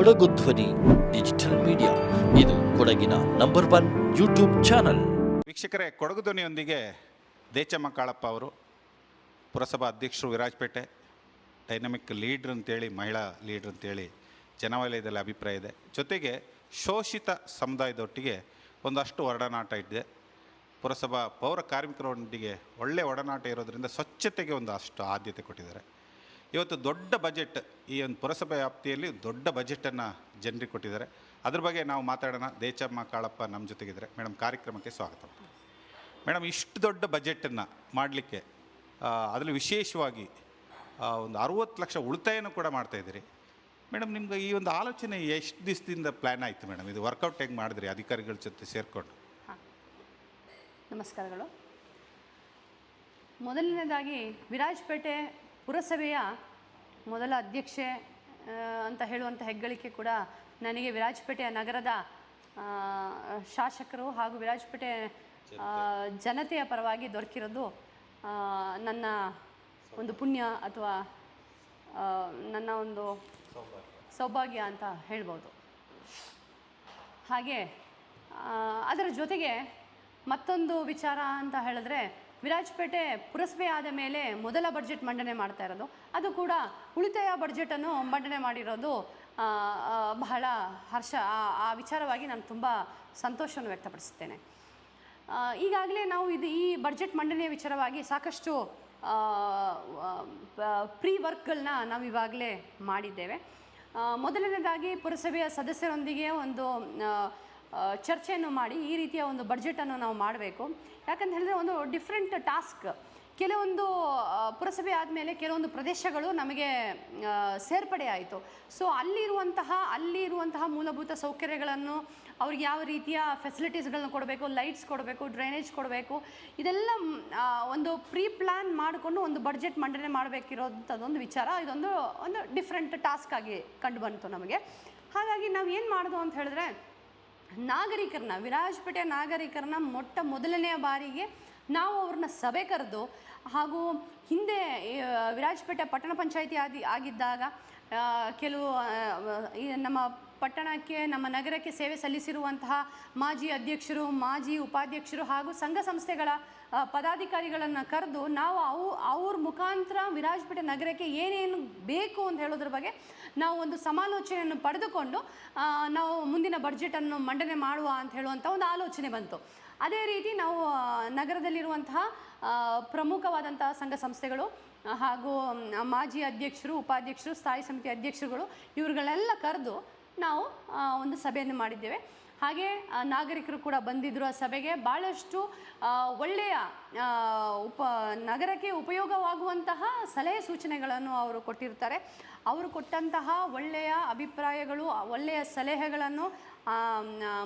ಕೊಡಗು ಧ್ವನಿ, digital media. ಇದು ಕೊಡಗಿನ ನಂಬರ್ ಒನ್ ಯೂಟ್ಯೂಬ್ ಚಾನಲ್. ವೀಕ್ಷಕರೇ, ಕೊಡಗು ಧ್ವನಿಯೊಂದಿಗೆ ದೇಚಮ್ಮ ಕಾಳಪ್ಪ ಅವರು, ಪುರಸಭಾ ಅಧ್ಯಕ್ಷರು ವಿರಾಜಪೇಟೆ, ಡೈನಮಿಕ್ ಲೀಡ್ರ್ ಅಂತೇಳಿ, ಮಹಿಳಾ ಲೀಡ್ರ್ ಅಂತೇಳಿ ಜನವಲಯದಲ್ಲಿ ಅಭಿಪ್ರಾಯ ಇದೆ. ಜೊತೆಗೆ ಶೋಷಿತ ಸಮುದಾಯದೊಟ್ಟಿಗೆ ಒಂದಷ್ಟು ಒಡನಾಟ ಇದೆ ಪುರಸಭಾ ಪೌರ ಕಾರ್ಮಿಕರೊಂದಿಗೆ ಒಳ್ಳೆಯ ಒಡನಾಟ ಇರೋದರಿಂದ ಸ್ವಚ್ಛತೆಗೆ ಒಂದು ಅಷ್ಟು ಆದ್ಯತೆ ಕೊಟ್ಟಿದ್ದಾರೆ. ಇವತ್ತು ದೊಡ್ಡ ಬಜೆಟ್ ಈ ಒಂದು ಪುರಸಭೆ ವ್ಯಾಪ್ತಿಯಲ್ಲಿ ದೊಡ್ಡ ಬಜೆಟನ್ನು ಜನರಿಗೆ ಕೊಟ್ಟಿದ್ದಾರೆ. ಅದ್ರ ಬಗ್ಗೆ ನಾವು ಮಾತಾಡೋಣ. ದೇಚಮ್ಮ ಕಾಳಪ್ಪ ನಮ್ಮ ಜೊತೆಗಿದ್ದಾರೆ. ಮೇಡಮ್, ಕಾರ್ಯಕ್ರಮಕ್ಕೆ ಸ್ವಾಗತ. ಮೇಡಮ್, ಇಷ್ಟು ದೊಡ್ಡ ಬಜೆಟನ್ನು ಮಾಡಲಿಕ್ಕೆ ಅದರಲ್ಲಿ ವಿಶೇಷವಾಗಿ ಒಂದು ಅರುವತ್ತು ಲಕ್ಷ ಉಳಿತಾಯನೂ ಕೂಡ ಮಾಡ್ತಾಯಿದ್ದೀರಿ ಮೇಡಮ್, ನಿಮ್ಗೆ ಈ ಒಂದು ಆಲೋಚನೆ ಎಷ್ಟು ದಿವಸದಿಂದ ಪ್ಲ್ಯಾನ್ ಆಯಿತು ಮೇಡಮ್? ಇದು ವರ್ಕೌಟ್ ಹೆಂಗೆ ಮಾಡಿದ್ರಿ? ಅಧಿಕಾರಿಗಳ ಜೊತೆ ಸೇರಿಕೊಂಡು. ನಮಸ್ಕಾರಗಳು. ಮೊದಲನೇದಾಗಿ, ವಿರಾಜಪೇಟೆ ಪುರಸಭೆಯ ಮೊದಲ ಅಧ್ಯಕ್ಷೆ ಅಂತ ಹೇಳುವಂಥ ಹೆಗ್ಗಳಿಕೆ ಕೂಡ ನನಗೆ ವಿರಾಜಪೇಟೆಯ ನಗರದ ಶಾಸಕರು ಹಾಗೂ ವಿರಾಜಪೇಟೆ ಜನತೆಯ ಪರವಾಗಿ ದೊರಕಿರೋದು ನನ್ನ ಒಂದು ಪುಣ್ಯ ಅಥವಾ ನನ್ನ ಒಂದು ಸೌಭಾಗ್ಯ ಅಂತ ಹೇಳ್ಬೋದು. ಹಾಗೆ ಅದರ ಜೊತೆಗೆ ಮತ್ತೊಂದು ವಿಚಾರ ಅಂತ ಹೇಳಿದ್ರೆ ವಿರಾಜಪೇಟೆ ಪುರಸಭೆ ಆದ ಮೇಲೆ ಮೊದಲ ಬಡ್ಜೆಟ್ ಮಂಡನೆ ಮಾಡ್ತಾ ಇರೋದು. ಅದು ಕೂಡ ಉಳಿತಾಯ ಬಡ್ಜೆಟನ್ನು ಮಂಡನೆ ಮಾಡಿರೋದು ಬಹಳ ಹರ್ಷ, ಆ- ವಿಚಾರವಾಗಿ ನಾನು ತುಂಬ ಸಂತೋಷವನ್ನು ವ್ಯಕ್ತಪಡಿಸುತ್ತೇನೆ. ಈಗಾಗಲೇ ನಾವು ಇದು ಈ ಬಡ್ಜೆಟ್ ಮಂಡನೆಯ ವಿಚಾರವಾಗಿ ಸಾಕಷ್ಟು ಪ್ರೀ ವರ್ಕ್ಗಳನ್ನ ನಾವು ಇವಾಗಲೇ ಮಾಡಿದ್ದೇವೆ. ಮೊದಲನೇದಾಗಿ ಪುರಸಭೆಯ ಸದಸ್ಯರೊಂದಿಗೆ ಒಂದು ಚರ್ಚೆಯನ್ನು ಮಾಡಿ ಈ ರೀತಿಯ ಒಂದು ಬಡ್ಜೆಟನ್ನು ನಾವು ಮಾಡಬೇಕು. ಯಾಕಂತ ಹೇಳಿದ್ರೆ ಒಂದು ಡಿಫ್ರೆಂಟ್ ಟಾಸ್ಕ್ ಕೆಲವೊಂದು ಪುರಸಭೆ ಆದಮೇಲೆ ಕೆಲವೊಂದು ಪ್ರದೇಶಗಳು ನಮಗೆ ಸೇರ್ಪಡೆ ಆಯಿತು. ಸೊ ಅಲ್ಲಿರುವಂತಹ ಅಲ್ಲಿರುವಂತಹ ಮೂಲಭೂತ ಸೌಕರ್ಯಗಳನ್ನು ಅವ್ರಿಗೆ ಯಾವ ರೀತಿಯ ಫೆಸಿಲಿಟೀಸ್ಗಳನ್ನ ಕೊಡಬೇಕು ಲೈಟ್ಸ್ ಕೊಡಬೇಕು ಡ್ರೈನೇಜ್ ಕೊಡಬೇಕು, ಇದೆಲ್ಲ ಒಂದು ಪ್ರೀ ಪ್ಲ್ಯಾನ್ ಮಾಡಿಕೊಂಡು ಒಂದು ಬಡ್ಜೆಟ್ ಮಂಡನೆ ಮಾಡಬೇಕಿರೋಂಥದ್ದೊಂದು ವಿಚಾರ. ಇದೊಂದು, ಒಂದು ಡಿಫ್ರೆಂಟ್ ಟಾಸ್ಕ್ ಆಗಿ ಕಂಡು ಬಂತು ನಮಗೆ. ಹಾಗಾಗಿ ನಾವು ಏನು ಮಾಡೋದು ಅಂತ ಹೇಳಿದ್ರೆ ನಾಗರಿಕರನ್ನ ವಿರಾಜಪೇಟೆ ನಾಗರಿಕರನ್ನ ಮೊಟ್ಟ ಮೊದಲನೆಯ ಬಾರಿಗೆ ನಾವು ಅವ್ರನ್ನ ಸಭೆ ಕರೆದು ಹಾಗೂ ಹಿಂದೆ ವಿರಾಜಪೇಟೆ ಪಟ್ಟಣ ಪಂಚಾಯಿತಿ ಆದಿ, ಆಗಿದ್ದಾಗ ಕೆಲವು ನಮ್ಮ ಪಟ್ಟಣಕ್ಕೆ, ನಮ್ಮ ನಗರಕ್ಕೆ ಸೇವೆ ಸಲ್ಲಿಸಿರುವಂತಹ ಮಾಜಿ ಅಧ್ಯಕ್ಷರು, ಮಾಜಿ ಉಪಾಧ್ಯಕ್ಷರು ಹಾಗೂ ಸಂಘ ಸಂಸ್ಥೆಗಳ ಪದಾಧಿಕಾರಿಗಳನ್ನು ಕರೆದು ನಾವು ಅವು, ಅವ್ರ ಮುಖಾಂತರ ವಿರಾಜಪೇಟೆ ನಗರಕ್ಕೆ ಏನೇನು ಬೇಕು ಅಂತ ಹೇಳೋದ್ರ ಬಗ್ಗೆ ನಾವು ಒಂದು ಸಮಾಲೋಚನೆಯನ್ನು ಪಡೆದುಕೊಂಡು ನಾವು ಮುಂದಿನ ಬಡ್ಜೆಟನ್ನು ಮಂಡನೆ ಮಾಡುವ ಅಂತ ಹೇಳುವಂಥ ಒಂದು ಆಲೋಚನೆ ಬಂತು. ಅದೇ ರೀತಿ ನಾವು ನಗರದಲ್ಲಿರುವಂತಹ ಪ್ರಮುಖವಾದಂತಹ ಸಂಘ ಸಂಸ್ಥೆಗಳು ಹಾಗೂ ಮಾಜಿ ಅಧ್ಯಕ್ಷರು, ಉಪಾಧ್ಯಕ್ಷರು, ಸ್ಥಾಯಿ ಸಮಿತಿ ಅಧ್ಯಕ್ಷರುಗಳು, ಇವರುಗಳೆಲ್ಲ ಕರೆದು ನಾವು ಒಂದು ಸಭೆಯನ್ನು ಮಾಡಿದ್ದೇವೆ. ಹಾಗೆ ನಾಗರಿಕರು ಕೂಡ ಬಂದಿದ್ದರು ಆ ಸಭೆಗೆ. ಭಾಳಷ್ಟು ಒಳ್ಳೆಯ ಉಪ, ನಗರಕ್ಕೆ ಉಪಯೋಗವಾಗುವಂತಹ ಸಲಹೆ ಸೂಚನೆಗಳನ್ನು ಅವರು ಕೊಟ್ಟಿರ್ತಾರೆ. ಅವರು ಕೊಟ್ಟಂತಹ ಒಳ್ಳೆಯ ಅಭಿಪ್ರಾಯಗಳು ಒಳ್ಳೆಯ ಸಲಹೆಗಳನ್ನು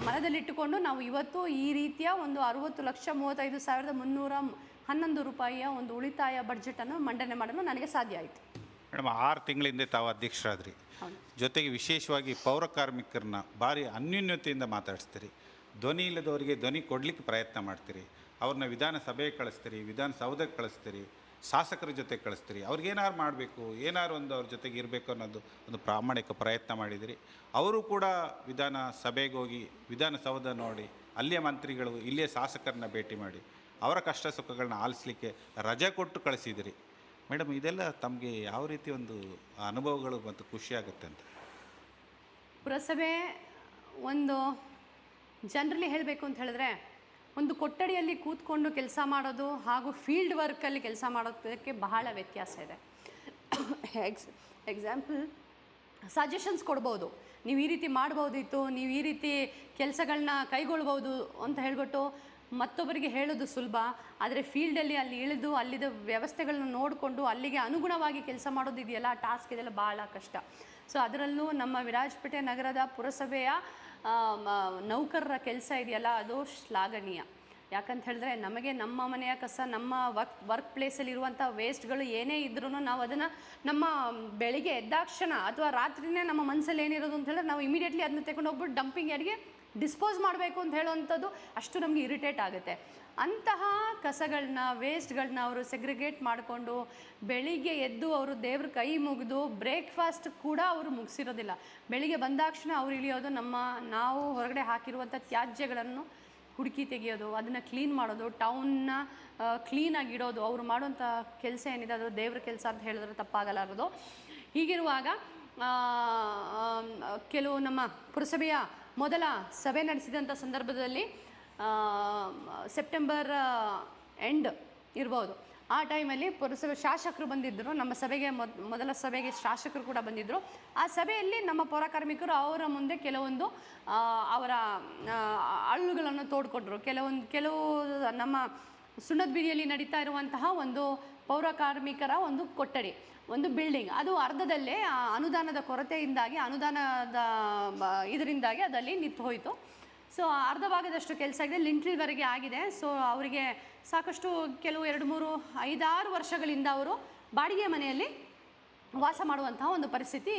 ಮನದಲ್ಲಿಟ್ಟುಕೊಂಡು ನಾವು ಇವತ್ತು ಈ ರೀತಿಯ ಒಂದು ಅರುವತ್ತು ಲಕ್ಷ ಮೂವತ್ತೈದು ಸಾವಿರದ ಮುನ್ನೂರ ಹನ್ನೊಂದು ರೂಪಾಯಿಯ ಒಂದು ಉಳಿತಾಯ ಬಡ್ಜೆಟನ್ನು ಮಂಡನೆ ಮಾಡಲು ನನಗೆ ಸಾಧ್ಯ ಆಯಿತು. ಮೇಡಮ್ ಆರು ತಿಂಗಳಿಂದ ತಾವು ಅಧ್ಯಕ್ಷರಾದ್ರಿ. ಜೊತೆಗೆ ವಿಶೇಷವಾಗಿ ಪೌರ ಕಾರ್ಮಿಕರನ್ನ ಭಾರಿ ಅನ್ಯೂನ್ಯತೆಯಿಂದ ಮಾತಾಡಿಸ್ತೀರಿ. ಧ್ವನಿ ಇಲ್ಲದವರಿಗೆ ಧ್ವನಿ ಕೊಡಲಿಕ್ಕೆ ಪ್ರಯತ್ನ ಮಾಡ್ತೀರಿ. ಅವ್ರನ್ನ ವಿಧಾನಸಭೆಗೆ ಕಳಿಸ್ತೀರಿ ವಿಧಾನಸೌಧಕ್ಕೆ ಕಳಿಸ್ತೀರಿ ಶಾಸಕರ ಜೊತೆ ಕಳಿಸ್ತೀರಿ. ಅವ್ರಿಗೇನಾರು ಮಾಡಬೇಕು ಏನಾರು ಒಂದು ಅವ್ರ ಜೊತೆಗೆ ಇರಬೇಕು ಅನ್ನೋದು ಒಂದು ಪ್ರಾಮಾಣಿಕ ಪ್ರಯತ್ನ ಮಾಡಿದಿರಿ. ಅವರು ಕೂಡ ವಿಧಾನಸಭೆಗೆ ಹೋಗಿ ವಿಧಾನಸೌಧ ನೋಡಿ ಅಲ್ಲಿಯ ಮಂತ್ರಿಗಳು ಇಲ್ಲಿಯ ಶಾಸಕರನ್ನ ಭೇಟಿ ಮಾಡಿ ಅವರ ಕಷ್ಟ ಸುಖಗಳನ್ನ ಆಲಿಸ್ಲಿಕ್ಕೆ ರಜೆ ಕೊಟ್ಟು ಕಳಿಸಿದಿರಿ. ಮೇಡಮ್, ಇದೆಲ್ಲ ತಮಗೆ ಯಾವ ರೀತಿ ಒಂದು ಅನುಭವಗಳು ಮತ್ತು ಖುಷಿ ಆಗುತ್ತೆ ಅಂತ? ಪುರಸಭೆ ಒಂದು ಜನರಲಿ ಹೇಳಬೇಕು ಅಂತ ಹೇಳಿದ್ರೆ, ಒಂದು ಕೊಠಡಿಯಲ್ಲಿ ಕೂತ್ಕೊಂಡು ಕೆಲಸ ಮಾಡೋದು ಹಾಗೂ ಫೀಲ್ಡ್ ವರ್ಕಲ್ಲಿ ಕೆಲಸ ಮಾಡೋದಕ್ಕೆ ಬಹಳ ವ್ಯತ್ಯಾಸ ಇದೆ. ಎಕ್ಸ್ ಎಕ್ಸಾಂಪಲ್ ಸಜೆಷನ್ಸ್ ಕೊಡ್ಬೋದು. ನೀವು ಈ ರೀತಿ ಮಾಡ್ಬೋದಿತ್ತು, ನೀವು ಈ ರೀತಿ ಕೆಲಸಗಳನ್ನ ಕೈಗೊಳ್ಬೋದು ಅಂತ ಹೇಳ್ಬಿಟ್ಟು ಮತ್ತೊಬ್ಬರಿಗೆ ಹೇಳೋದು ಸುಲಭ, ಆದರೆ ಫೀಲ್ಡಲ್ಲಿ ಅಲ್ಲಿ ಇಳಿದು ಅಲ್ಲಿದ ವ್ಯವಸ್ಥೆಗಳನ್ನ ನೋಡಿಕೊಂಡು ಅಲ್ಲಿಗೆ ಅನುಗುಣವಾಗಿ ಕೆಲಸ ಮಾಡೋದಿದೆಯಲ್ಲ ಆ ಟಾಸ್ಕ್ ಇದೆಲ್ಲ ಭಾಳ ಕಷ್ಟ. ಸೊ ಅದರಲ್ಲೂ ನಮ್ಮ ವಿರಾಜಪೇಟೆ ನಗರದ ಪುರಸಭೆಯ ನೌಕರರ ಕೆಲಸ ಇದೆಯಲ್ಲ, ಅದು ಶ್ಲಾಘನೀಯ. ಯಾಕಂತ ಹೇಳಿದ್ರೆ ನಮಗೆ ನಮ್ಮ ಮನೆಯ ಕಸ, ನಮ್ಮ ವರ್ಕ್ ವರ್ಕ್ ಪ್ಲೇಸಲ್ಲಿರುವಂಥ ವೇಸ್ಟ್ಗಳು ಏನೇ ಇದ್ರೂ ನಾವು ಅದನ್ನು ನಮ್ಮ ಬೆಳಿಗ್ಗೆ ಎದ್ದಾಕ್ಷಣ ಅಥವಾ ರಾತ್ರಿನೇ ನಮ್ಮ ಮನಸ್ಸಲ್ಲಿ ಏನಿರೋದು ಅಂತ ಹೇಳಿದ್ರೆ ನಾವು ಇಮಿಡಿಯೇಟ್ಲಿ ಅದನ್ನ ತಗೊಂಡು ಹೋಗ್ಬಿಟ್ಟು ಡಂಪಿಂಗ್ ಯಾರಿಗೆ ಡಿಸ್ಪೋಸ್ ಮಾಡಬೇಕು ಅಂತ ಹೇಳುವಂಥದ್ದು ಅಷ್ಟು ನಮಗೆ ಇರಿಟೇಟ್ ಆಗುತ್ತೆ. ಅಂತಹ ಕಸಗಳನ್ನ ವೇಸ್ಟ್ಗಳನ್ನ ಅವರು ಸೆಗ್ರಿಗೇಟ್ ಮಾಡಿಕೊಂಡು ಬೆಳಿಗ್ಗೆ ಎದ್ದು ಅವರು ದೇವ್ರ ಕೈ ಮುಗಿದು ಬ್ರೇಕ್ಫಾಸ್ಟ್ ಕೂಡ ಅವರು ಮುಗಿಸಿರೋದಿಲ್ಲ. ಬೆಳಿಗ್ಗೆ ಬಂದಾಕ್ಷಣ ಅವ್ರು ಇಳಿಯೋದು ನಮ್ಮ, ನಾವು ಹೊರಗಡೆ ಹಾಕಿರುವಂಥ ತ್ಯಾಜ್ಯಗಳನ್ನು ಹುಡುಕಿ ತೆಗೆಯೋದು, ಅದನ್ನು ಕ್ಲೀನ್ ಮಾಡೋದು ಟೌನ್ನ ಕ್ಲೀನಾಗಿ ಇಡೋದು, ಅವರು ಮಾಡುವಂಥ ಕೆಲಸ ಏನಿದೆ ಅದು ದೇವ್ರ ಕೆಲಸ ಅಂತ ಹೇಳಿದ್ರೆ ತಪ್ಪಾಗಲಾರದು. ಹೀಗಿರುವಾಗ ಕೆಲವು ನಮ್ಮ ಪುರಸಭೆಯ ಮೊದಲ ಸಭೆ ನಡೆಸಿದಂಥ ಸಂದರ್ಭದಲ್ಲಿ ಸೆಪ್ಟೆಂಬರ್ ಎಂಡ್ ಇರ್ಬೋದು. ಆ ಟೈಮಲ್ಲಿ ಪುರಸಭೆ ಶಾಸಕರು ಬಂದಿದ್ದರು. ನಮ್ಮ ಸಭೆಗೆ ಮೊದ್, ಮೊದಲ ಸಭೆಗೆ ಶಾಸಕರು ಕೂಡ ಬಂದಿದ್ದರು. ಆ ಸಭೆಯಲ್ಲಿ ನಮ್ಮ ಪೌರಕಾರ್ಮಿಕರು ಅವರ ಮುಂದೆ ಕೆಲವೊಂದು ಅವರ ಅಳ್ಳುಗಳನ್ನು ತೋಡ್ಕೊಂಡ್ರು ಕೆಲವೊಂದು, ಕೆಲವು ನಮ್ಮ ಸುಣ್ಣದ ಬೀದಿಯಲ್ಲಿ ನಡೀತಾ ಇರುವಂತಹ ಒಂದು ಪೌರ ಕಾರ್ಮಿಕರ ಒಂದು ಕೊಠಡಿ, ಒಂದು ಬಿಲ್ಡಿಂಗ್. ಅದು ಅರ್ಧದಲ್ಲೇ ಅನುದಾನದ ಕೊರತೆಯಿಂದಾಗಿ, ಅನುದಾನದ ಇದರಿಂದಾಗಿ ಅದಲ್ಲಿ ನಿಂತು ಹೋಯಿತು. ಸೊ ಅರ್ಧ ಭಾಗದಷ್ಟು ಕೆಲಸ ಆಗಿದೆ, ಲಿಂಟ್ರಿವರೆಗೆ ಆಗಿದೆ. ಸೊ ಅವರಿಗೆ ಸಾಕಷ್ಟು ಕೆಲವು ಎರಡು ಮೂರು ಐದಾರು ವರ್ಷಗಳಿಂದ ಅವರು ಬಾಡಿಗೆ ಮನೆಯಲ್ಲಿ ವಾಸ ಮಾಡುವಂತಹ ಒಂದು ಪರಿಸ್ಥಿತಿ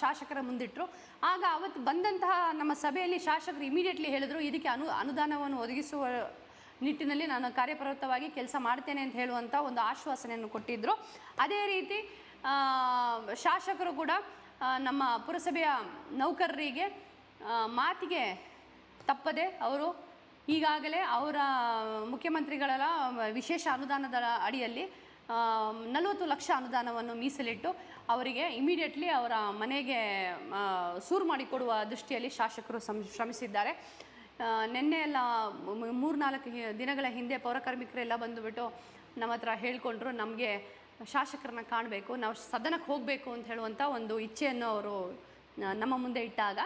ಶಾಸಕರ ಮುಂದಿಟ್ಟರು ಆಗ ಅವತ್ತು ಬಂದಂತಹ ನಮ್ಮ ಸಭೆಯಲ್ಲಿ ಶಾಸಕರು ಇಮಿಡಿಯೇಟ್ಲಿ ಹೇಳಿದರು, ಇದಕ್ಕೆ ಅನು, ಅನುದಾನವನ್ನು ಒದಗಿಸುವ ನಿಟ್ಟಿನಲ್ಲಿ ನಾನು ಕಾರ್ಯಪ್ರವೃತ್ತವಾಗಿ ಕೆಲಸ ಮಾಡ್ತೇನೆ ಅಂತ ಹೇಳುವಂಥ ಒಂದು ಆಶ್ವಾಸನೆಯನ್ನು ಕೊಟ್ಟಿದ್ದರು ಅದೇ ರೀತಿ ಶಾಸಕರು ಕೂಡ ನಮ್ಮ ಪುರಸಭೆಯ ನೌಕರರಿಗೆ ಮಾತಿಗೆ ತಪ್ಪದೆ ಅವರು ಈಗಾಗಲೇ ಅವರ ಮುಖ್ಯಮಂತ್ರಿಗಳ ವಿಶೇಷ ಅನುದಾನದ ಅಡಿಯಲ್ಲಿ ನಲವತ್ತು ಲಕ್ಷ ಅನುದಾನವನ್ನು ಮೀಸಲಿಟ್ಟು ಅವರಿಗೆ ಇಮಿಡಿಯೇಟ್ಲಿ ಅವರ ಮನೆಗೆ ಸೂರು ಮಾಡಿಕೊಡುವ ದೃಷ್ಟಿಯಲ್ಲಿ ಶಾಸಕರು ಶ್ರಮಿಸಿದ್ದಾರೆ. ನಿನ್ನೆ ಎಲ್ಲ ಮೂರ್ನಾಲ್ಕು ದಿನಗಳ ಹಿಂದೆ ಪೌರಕಾರ್ಮಿಕರೆಲ್ಲ ಬಂದುಬಿಟ್ಟು ನಮ್ಮ ಹತ್ರ ಹೇಳ್ಕೊಂಡ್ರು, ನಮಗೆ ಶಾಸಕರನ್ನ ಕಾಣಬೇಕು, ನಾವು ಸದನಕ್ಕೆ ಹೋಗಬೇಕು ಅಂತ ಹೇಳುವಂಥ ಒಂದು ಇಚ್ಛೆಯನ್ನು ಅವರು ನಮ್ಮ ಮುಂದೆ ಇಟ್ಟಾಗ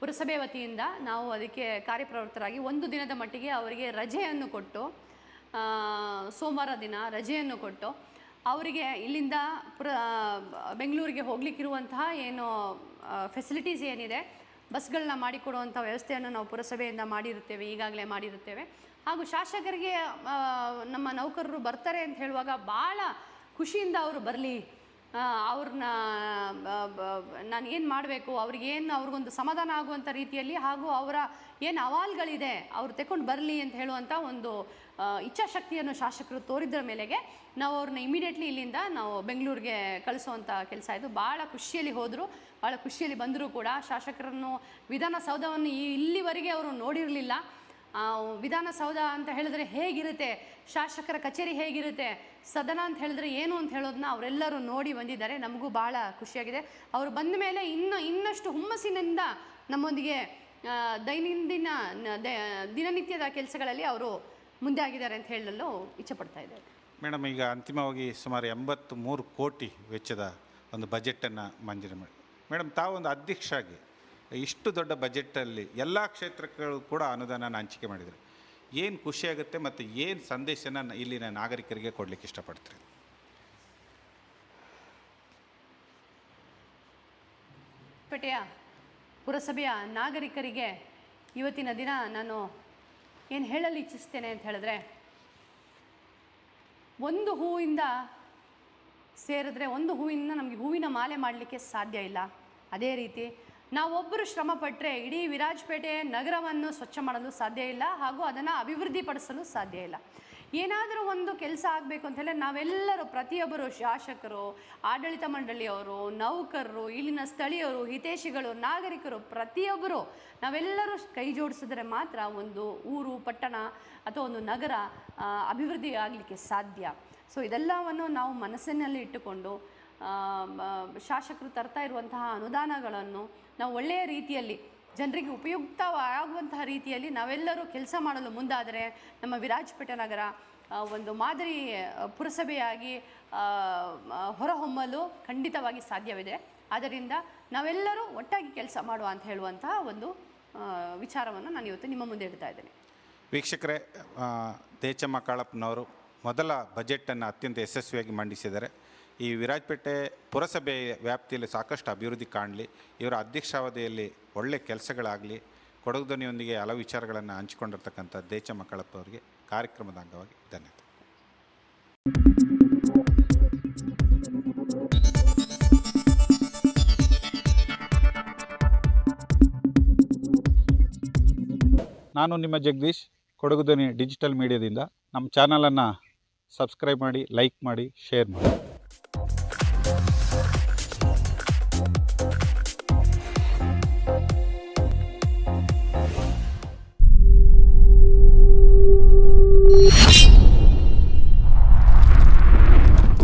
ಪುರಸಭೆ ವತಿಯಿಂದ ನಾವು ಅದಕ್ಕೆ ಕಾರ್ಯಪ್ರವೃತ್ತರಾಗಿ ಒಂದು ದಿನದ ಮಟ್ಟಿಗೆ ಅವರಿಗೆ ರಜೆಯನ್ನು ಕೊಟ್ಟು ಸೋಮವಾರ ದಿನ ರಜೆಯನ್ನು ಕೊಟ್ಟು ಅವರಿಗೆ ಇಲ್ಲಿಂದ ಪುರ ಬೆಂಗಳೂರಿಗೆ ಹೋಗ್ಲಿಕ್ಕಿರುವಂತಹ ಏನು ಫೆಸಿಲಿಟೀಸ್ ಏನಿದೆ ಬಸ್ಗಳನ್ನ ಮಾಡಿಕೊಡುವಂಥ ವ್ಯವಸ್ಥೆಯನ್ನು ನಾವು ಪುರಸಭೆಯಿಂದ ಮಾಡಿರುತ್ತೇವೆ, ಈಗಾಗಲೇ ಮಾಡಿರುತ್ತೇವೆ. ಹಾಗೂ ಶಾಸಕರಿಗೆ ನಮ್ಮ ನೌಕರರು ಬರ್ತಾರೆ ಅಂತ ಹೇಳುವಾಗ ಭಾಳ ಖುಷಿಯಿಂದ ಅವರು ಬರಲಿ ಅವ್ರನ್ನ ನಾನು ಏನು ಮಾಡಬೇಕು? ಅವ್ರಿಗೇನು ಅವ್ರಿಗೊಂದು ಸಮಾಧಾನ ಆಗುವಂಥ ರೀತಿಯಲ್ಲಿ ಹಾಗೂ ಅವರ ಏನು ಅವಾಲ್ಗಳಿದೆ, ಅವ್ರು ತೆಕೊಂಡು ಬರಲಿ ಅಂತ ಹೇಳುವಂಥ ಒಂದು ಇಚ್ಛಾಶಕ್ತಿಯನ್ನು ಶಾಸಕರು ತೋರಿದ್ರ ಮೇಲೆಗೆ ನಾವು ಅವ್ರನ್ನ ಇಮಿಡಿಯೇಟ್ಲಿ ಇಲ್ಲಿಂದ ನಾವು ಬೆಂಗಳೂರಿಗೆ ಕಳಿಸುವಂಥ ಕೆಲಸ ಇದು. ಭಾಳ ಖುಷಿಯಲ್ಲಿ ಹೋದರು ಭಾಳ ಖುಷಿಯಲ್ಲಿ ಬಂದರೂ ಕೂಡ ಶಾಸಕರನ್ನು ವಿಧಾನಸೌಧವನ್ನು ಇಲ್ಲಿವರೆಗೆ ಅವರು ನೋಡಿರಲಿಲ್ಲ. ವಿಧಾನಸೌಧ ಅಂತ ಹೇಳಿದ್ರೆ ಹೇಗಿರುತ್ತೆ? ಶಾಸಕರ ಕಚೇರಿ ಹೇಗಿರುತ್ತೆ? ಸದನ ಅಂತ ಹೇಳಿದ್ರೆ ಏನು ಅಂತ ಹೇಳೋದನ್ನ ಅವರೆಲ್ಲರೂ ನೋಡಿ ಬಂದಿದ್ದಾರೆ. ನಮಗೂ ಭಾಳ ಖುಷಿಯಾಗಿದೆ. ಅವರು ಬಂದ ಮೇಲೆ ಇನ್ನು ಇನ್ನಷ್ಟು ಹುಮ್ಮಸ್ಸಿನಿಂದ ನಮ್ಮೊಂದಿಗೆ ದೈನಂದಿನ ದಿನನಿತ್ಯದ ಕೆಲಸಗಳಲ್ಲಿ ಅವರು ಮುಂದೆ ಆಗಿದ್ದಾರೆ ಅಂತ ಹೇಳಲು ಇಚ್ಛೆಪಡ್ತಾ ಇದ್ದಾರೆ ಮೇಡಮ್, ಈಗ ಅಂತಿಮವಾಗಿ ಸುಮಾರು ಎಂಬತ್ತು ಮೂರು ಕೋಟಿ ವೆಚ್ಚದ ಒಂದು ಬಜೆಟನ್ನು ಮಂಜೂರು ಮಾಡಿ. ಮೇಡಮ್ ತಾವೊಂದು ಅಧ್ಯಕ್ಷರಾಗಿ ಇಷ್ಟು ದೊಡ್ಡ ಬಜೆಟಲ್ಲಿ ಎಲ್ಲ ಕ್ಷೇತ್ರಗಳು ಕೂಡ ಅನುದಾನನ ಹಂಚಿಕೆ ಮಾಡಿದರೆ. ಏನು ಖುಷಿಯಾಗುತ್ತೆ ಮತ್ತು ಏನು ಸಂದೇಶನ ಇಲ್ಲಿನ ನಾಗರಿಕರಿಗೆ ಕೊಡಲಿಕ್ಕೆ ಇಷ್ಟಪಡ್ತೀರಿ? ಪೇಟೆಯ ಪುರಸಭೆಯ ನಾಗರಿಕರಿಗೆ ಇವತ್ತಿನ ದಿನ ನಾನು ಏನು ಹೇಳಲು ಇಚ್ಛಿಸ್ತೇನೆ ಅಂತ ಹೇಳಿದ್ರೆ, ಒಂದು ಹೂವಿಂದ ಸೇರಿದ್ರೆ ಒಂದು ಹೂವಿಂದ ನಮಗೆ ಹೂವಿನ ಮಾಲೆ ಮಾಡಲಿಕ್ಕೆ ಸಾಧ್ಯ ಇಲ್ಲ. ಅದೇ ರೀತಿ ನಾವೊಬ್ಬರು ಶ್ರಮ ಪಟ್ಟರೆ ಇಡೀ ವಿರಾಜಪೇಟೆ ನಗರವನ್ನು ಸ್ವಚ್ಛ ಮಾಡಲು ಸಾಧ್ಯ ಇಲ್ಲ ಹಾಗೂ ಅದನ್ನು ಅಭಿವೃದ್ಧಿಪಡಿಸಲು ಸಾಧ್ಯ ಇಲ್ಲ. ಏನಾದರೂ ಒಂದು ಕೆಲಸ ಆಗಬೇಕು ಅಂತ ಹೇಳಿದ್ರೆ ನಾವೆಲ್ಲರೂ ಪ್ರತಿಯೊಬ್ಬರು ಶಾಸಕರು, ಆಡಳಿತ ಮಂಡಳಿಯವರು, ನೌಕರರು, ಇಲ್ಲಿನ ಸ್ಥಳೀಯರು ಹಿತೇಶಿಗಳು ನಾಗರಿಕರು ಪ್ರತಿಯೊಬ್ಬರು ನಾವೆಲ್ಲರೂ ಕೈ ಜೋಡಿಸಿದ್ರೆ ಮಾತ್ರ ಒಂದು ಊರು, ಪಟ್ಟಣ ಅಥವಾ ಒಂದು ನಗರ ಅಭಿವೃದ್ಧಿ ಆಗಲಿಕ್ಕೆ ಸಾಧ್ಯ. ಸೊ ಇದೆಲ್ಲವನ್ನು ನಾವು ಮನಸ್ಸಿನಲ್ಲಿ ಇಟ್ಟುಕೊಂಡು ಶಾಸಕರು ತರ್ತಾ ಇರುವಂತಹ ಅನುದಾನಗಳನ್ನು ನಾವು ಒಳ್ಳೆಯ ರೀತಿಯಲ್ಲಿ ಜನರಿಗೆ ಉಪಯುಕ್ತವಾಗುವಂತಹ ರೀತಿಯಲ್ಲಿ ನಾವೆಲ್ಲರೂ ಕೆಲಸ ಮಾಡಲು ಮುಂದಾದರೆ ನಮ್ಮ ವಿರಾಜಪೇಟೆ ನಗರ ಒಂದು ಮಾದರಿ ಪುರಸಭೆಯಾಗಿ ಹೊರಹೊಮ್ಮಲು ಖಂಡಿತವಾಗಿ ಸಾಧ್ಯವಿದೆ. ಆದ್ದರಿಂದ ನಾವೆಲ್ಲರೂ ಒಟ್ಟಾಗಿ ಕೆಲಸ ಮಾಡುವ ಅಂತ ಹೇಳುವಂತಹ ಒಂದು ವಿಚಾರವನ್ನು ನಾನು ಇವತ್ತು ನಿಮ್ಮ ಮುಂದೆ ಇಡ್ತಾ ಇದ್ದೇನೆ. ವೀಕ್ಷಕರೇ ತೇಚಮ್ಮ ಕಾಳಪ್ಪನವರು ಮೊದಲ ಬಜೆಟನ್ನು ಅತ್ಯಂತ ಯಶಸ್ವಿಯಾಗಿ ಮಂಡಿಸಿದ್ದಾರೆ. ಈ ವಿರಾಜಪೇಟೆ ಪುರಸಭೆ ವ್ಯಾಪ್ತಿಯಲ್ಲಿ ಸಾಕಷ್ಟು ಅಭಿವೃದ್ಧಿ ಕಾಣಲಿ, ಇವರ ಅಧ್ಯಕ್ಷಾವಧಿಯಲ್ಲಿ ಒಳ್ಳೆ ಕೆಲಸಗಳಾಗಲಿ ಕೊಡಗು ಧ್ವನಿಯೊಂದಿಗೆ ಹಲವು ವಿಚಾರಗಳನ್ನು ಹಂಚಿಕೊಂಡಿರ್ತಕ್ಕಂಥ ದೇಶ ಮಕ್ಕಳಪ್ಪ ಅವರಿಗೆ ಕಾರ್ಯಕ್ರಮದ ಅಂಗವಾಗಿ ಧನ್ಯವಾದ. ನಾನು ನಿಮ್ಮ ಜಗದೀಶ್ ಕೊಡಗು ಧ್ವನಿ ಡಿಜಿಟಲ್ ಮೀಡಿಯಾದಿಂದ. ನಮ್ಮ ಚಾನಲನ್ನು ಸಬ್ಸ್ಕ್ರೈಬ್ ಮಾಡಿ, ಲೈಕ್ ಮಾಡಿ, ಶೇರ್ ಮಾಡಿ.